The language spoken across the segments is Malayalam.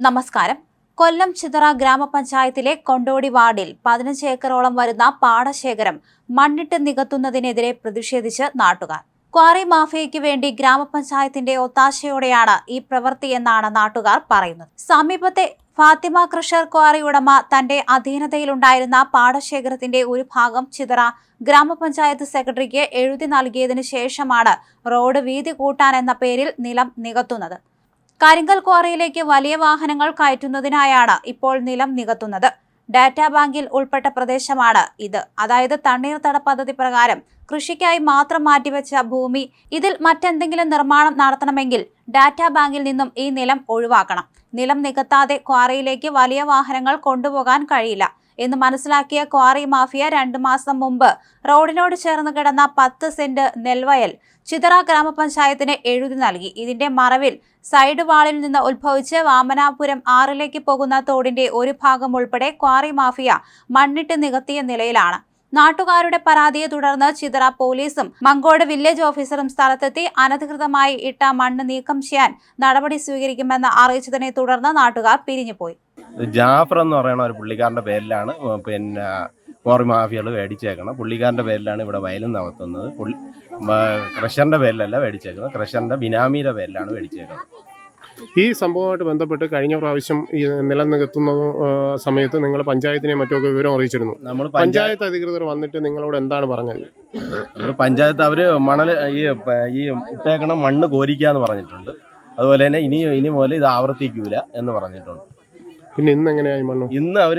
നമസ്കാരം. കൊല്ലം ചിതറ ഗ്രാമപഞ്ചായത്തിലെ കൊണ്ടോടി വാർഡിൽ പതിനഞ്ച് ഏക്കറോളം വരുന്ന പാടശേഖരം മണ്ണിട്ട് നികത്തുന്നതിനെതിരെ പ്രതിഷേധിച്ച് നാട്ടുകാർ. ക്വാറി മാഫിയയ്ക്ക് വേണ്ടി ഗ്രാമപഞ്ചായത്തിന്റെ ഒത്താശയോടെയാണ് ഈ പ്രവൃത്തിയെന്നാണ് നാട്ടുകാർ പറയുന്നത്. സമീപത്തെ ഫാത്തിമ ക്രഷർ ക്വാറി ഉടമ തന്റെ അധീനതയിലുണ്ടായിരുന്ന പാടശേഖരത്തിന്റെ ഒരു ഭാഗം ചിതറ ഗ്രാമപഞ്ചായത്ത് സെക്രട്ടറിക്ക് എഴുതി നൽകിയതിനു ശേഷമാണ് റോഡ് വീതി കൂട്ടാൻ എന്ന പേരിൽ നിലം നികത്തുന്നത്. കരിങ്കൽ ക്വാറിയിലേക്ക് വലിയ വാഹനങ്ങൾ കയറ്റുന്നതിനായാണ് ഇപ്പോൾ നിലം നികത്തുന്നത്. ഡാറ്റാ ബാങ്കിൽ ഉൾപ്പെട്ട പ്രദേശമാണ് ഇത്. അതായത് തണ്ണീർത്തട പദ്ധതി പ്രകാരം കൃഷിക്കായി മാത്രം മാറ്റിവെച്ച ഭൂമി ഇതിൽ മറ്റെന്തെങ്കിലും നിർമ്മാണം നടത്തണമെങ്കിൽ ഡാറ്റാ ബാങ്കിൽ നിന്നും ഈ നിലം ഒഴിവാക്കണം. നിലം നികത്താതെ ക്വാറിയിലേക്ക് വലിയ വാഹനങ്ങൾ കൊണ്ടുപോകാൻ കഴിയില്ല. എന്ന് മനസ്സിലാക്കിയ ക്വാറി മാഫിയ രണ്ടു മാസം മുമ്പ് റോഡിനോട് ചേർന്ന് കിടന്ന പത്ത് സെന്റ് നെൽവയൽ ചിതറ ഗ്രാമപഞ്ചായത്തിന് എഴുതി നൽകി. ഇതിന്റെ മറവിൽ സൈഡ് വാളിൽ നിന്ന് ഉത്ഭവിച്ച് വാമനാപുരം ആറിലേക്ക് പോകുന്ന തോടിന്റെ ഒരു ഭാഗം ഉൾപ്പെടെ ക്വാറി മാഫിയ മണ്ണിട്ട് നികത്തിയ നിലയിലാണ്. നാട്ടുകാരുടെ പരാതിയെ തുടർന്ന് ചിതറ പോലീസും മങ്കോട് വില്ലേജ് ഓഫീസറും സ്ഥലത്തെത്തി അനധികൃതമായി ഇട്ട മണ്ണ് നീക്കം ചെയ്യാൻ നടപടി സ്വീകരിക്കുമെന്ന് അറിയിച്ചതിനെ തുടർന്ന് നാട്ടുകാർ പിരിഞ്ഞുപോയി. ജാഫർ എന്ന് പറയുന്ന ഒരു പുള്ളിക്കാരന്റെ പേരിലാണ് പിന്നെ കോറി മാഫിയകൾ മേടിച്ചേക്കണം പുള്ളിക്കാരന്റെ പേരിലാണ് ഇവിടെ വയലും നടത്തുന്നത്. പുള്ളി ക്രഷറിന്റെ പേരിലല്ല മേടിച്ചേക്കുന്നത്. ക്രഷറിന്റെ ബിനാമിയുടെ പേരിലാണ് മേടിച്ചേക്കുന്നത്. ഈ സംഭവമായിട്ട് ബന്ധപ്പെട്ട് കഴിഞ്ഞ പ്രാവശ്യം ഈ നിലനിർത്തുന്ന സമയത്ത് നിങ്ങൾ പഞ്ചായത്തിനെ മറ്റൊക്കെ വിവരം അറിയിച്ചിരുന്നു. നമ്മൾ പഞ്ചായത്ത് അധികൃതർ വന്നിട്ട് നിങ്ങളോട് എന്താണ് പറഞ്ഞത്? പഞ്ചായത്ത് അവർ മണൽ ഈ ഈ ഇട്ടേക്കണം മണ്ണ് കോരിക്കാന്ന് പറഞ്ഞിട്ടുണ്ട്. അതുപോലെ തന്നെ ഇനി ഇനി മുതൽ ഇത് ആവർത്തിക്കൂല എന്ന് പറഞ്ഞിട്ടുണ്ട്. പിന്നെ ഇന്ന് എങ്ങനെയായി മണ്ണു? ഇന്ന് അവർ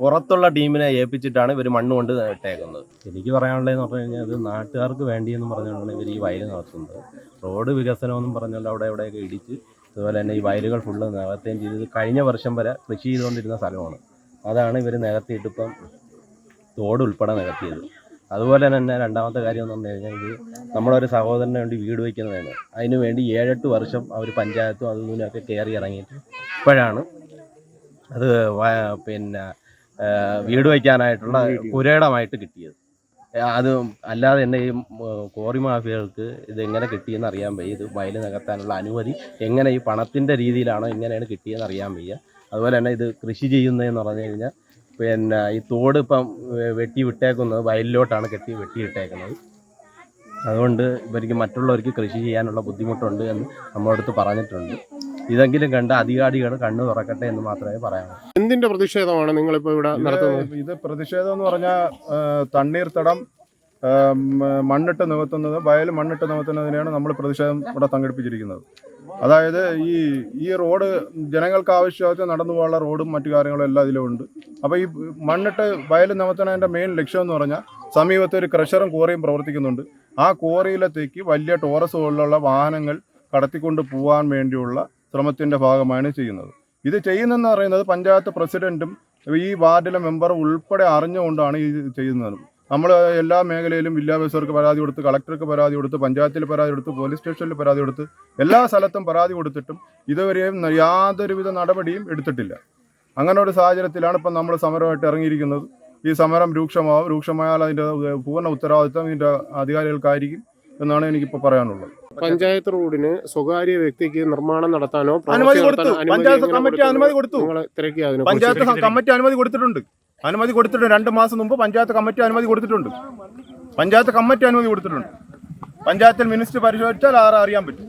പുറത്തുള്ള ടീമിനെ ഏൽപ്പിച്ചിട്ടാണ് ഇവർ മണ്ണ് കൊണ്ട് ഇട്ടേക്കുന്നത്. എനിക്ക് പറയാനുള്ളതെന്ന് പറഞ്ഞു കഴിഞ്ഞാൽ അത് നാട്ടുകാർക്ക് വേണ്ടിയെന്ന് പറഞ്ഞുകൊണ്ടാണ് ഇവർ ഈ വയൽ നടത്തുന്നത്. റോഡ് വികസനമെന്നും പറഞ്ഞുകൊണ്ട് അവിടെ എവിടെയൊക്കെ ഇടിച്ച് അതുപോലെ തന്നെ ഈ വയലുകൾ ഫുള്ള് നികത്തുകയും ചെയ്തത് കഴിഞ്ഞ വർഷം വരെ കൃഷി ചെയ്തുകൊണ്ടിരുന്ന സ്ഥലമാണ്. അതാണ് ഇവർ നികത്തിയിട്ട് ഇപ്പം തോട് ഉൾപ്പെടെ നികത്തിയത്. അതുപോലെ തന്നെ രണ്ടാമത്തെ കാര്യം എന്ന് പറഞ്ഞു കഴിഞ്ഞാൽ ഇത് നമ്മളൊരു സഹോദരന് വേണ്ടി വീട് വയ്ക്കുന്നതാണ്. അതിനുവേണ്ടി ഏഴെട്ട് വർഷം അവർ പഞ്ചായത്തും അതും ഇതിനൊക്കെ കയറി ഇറങ്ങിയിട്ട് ഇപ്പോഴാണ് അത് പിന്നെ വീട് വയ്ക്കാനായിട്ടുള്ള പുരയിടമായിട്ട് കിട്ടിയത്. അത് അല്ലാതെ തന്നെ ഈ കോറി മാഫിയകൾക്ക് ഇത് എങ്ങനെ കിട്ടിയെന്ന് അറിയാൻ വയ്യ. ഇത് വയൽ നികത്താനുള്ള അനുമതി എങ്ങനെ ഈ പണത്തിന്റെ രീതിയിലാണോ എങ്ങനെയാണ് കിട്ടിയെന്ന് അറിയാൻ വയ്യ. അതുപോലെ തന്നെ ഇത് കൃഷി ചെയ്യുന്നതെന്ന് പറഞ്ഞു കഴിഞ്ഞാൽ പിന്നെ ഈ തോട് ഇപ്പം വെട്ടി വിട്ടേക്കുന്നത് വയലിലോട്ടാണ് കെട്ടി വെട്ടി വെട്ടിയിട്ടേക്കുന്നത്. അതുകൊണ്ട് ഇവർക്ക് മറ്റുള്ളവർക്ക് കൃഷി ചെയ്യാനുള്ള ബുദ്ധിമുട്ടുണ്ട് എന്ന് നമ്മളടുത്ത് പറഞ്ഞിട്ടുണ്ട്. ഇതെങ്കിലും കണ്ട അധികാരികൾ കണ്ണു തുറക്കട്ടെ എന്ന് മാത്രമേ പറയാനുള്ളൂ എന്തിന്റെ പ്രതിഷേധമാണ് നിങ്ങൾ നിങ്ങളിപ്പോൾ ഇവിടെ നടത്തുന്നത്? ഇത് പ്രതിഷേധം എന്ന് പറഞ്ഞാൽ തണ്ണീർത്തടം മണ്ണിട്ട് നികത്തുന്നത് വയൽ മണ്ണിട്ട് നികത്തുന്നതിനെയാണ് നമ്മൾ പ്രതിഷേധം ഇവിടെ സംഘടിപ്പിച്ചിരിക്കുന്നത്. അതായത് ഈ ഈ റോഡ് ജനങ്ങൾക്ക് ആവശ്യമായിട്ട് നടന്നു പോകാനുള്ള റോഡും മറ്റു കാര്യങ്ങളും എല്ലാം ഇതിലുണ്ട് അപ്പോൾ ഈ മണ്ണിട്ട് വയൽ നികത്തുന്നതിന്റെ മെയിൻ ലക്ഷ്യം എന്ന് പറഞ്ഞാൽ സമീപത്തെ ഒരു ക്രഷറും കോറിയും പ്രവർത്തിക്കുന്നുണ്ട്. ആ കോറിയിലത്തേക്ക് വലിയ ടോറസ് പോലുള്ള വാഹനങ്ങൾ കടത്തിക്കൊണ്ട് പോകാൻ വേണ്ടിയുള്ള ശ്രമത്തിന്റെ ഭാഗമാണ് ചെയ്യുന്നത്. ഇത് ചെയ്യുന്നതെന്ന് പറയുന്നത് പഞ്ചായത്ത് പ്രസിഡന്റും ഈ വാർഡിലെ മെമ്പർ ഉൾപ്പെടെ അറിഞ്ഞുകൊണ്ടാണ് ഇത് ചെയ്യുന്നത്. നമ്മൾ എല്ലാ മേഖലയിലും വിദ്യാഭ്യാസർക്ക് പരാതി കൊടുത്ത് കളക്ടർക്ക് പരാതി കൊടുത്ത് പഞ്ചായത്തിൽ പരാതി കൊടുത്ത് പോലീസ് സ്റ്റേഷനിൽ പരാതി കൊടുത്ത് എല്ലാ സ്ഥലത്തും പരാതി കൊടുത്തിട്ടും ഇതുവരെയും യാതൊരുവിധ നടപടിയും എടുത്തിട്ടില്ല. അങ്ങനെ ഒരു സാഹചര്യത്തിലാണ് ഇപ്പം നമ്മൾ സമരമായിട്ട് ഇറങ്ങിയിരിക്കുന്നത്. ഈ സമരം രൂക്ഷമാവും രൂക്ഷമായാൽ അതിന്റെ പൂർണ ഉത്തരവാദിത്വം ഇതിന്റെ അധികാരികൾക്കായിരിക്കും എന്നാണ് എനിക്കിപ്പോൾ പറയാനുള്ളത്. പഞ്ചായത്ത് റോഡിന് സ്വകാര്യ വ്യക്തിക്ക് നിർമ്മാണം നടത്താനോ അനുമതി കൊടുത്തു. പഞ്ചായത്ത് കമ്മിറ്റി അനുമതി കൊടുത്തു. പഞ്ചായത്ത് കമ്മിറ്റി അനുമതി കൊടുത്തിട്ടുണ്ട്. അനുമതി കൊടുത്തിട്ടുണ്ട് രണ്ട് മാസം മുമ്പ് പഞ്ചായത്ത് കമ്മിറ്റി അനുമതി കൊടുത്തിട്ടുണ്ട്. പഞ്ചായത്ത് കമ്മിറ്റി അനുമതി കൊടുത്തിട്ടുണ്ട്. പഞ്ചായത്തിൽ മിനിസ്റ്റർ പരിശോധിച്ചാൽ ആറ് അറിയാൻ പറ്റും.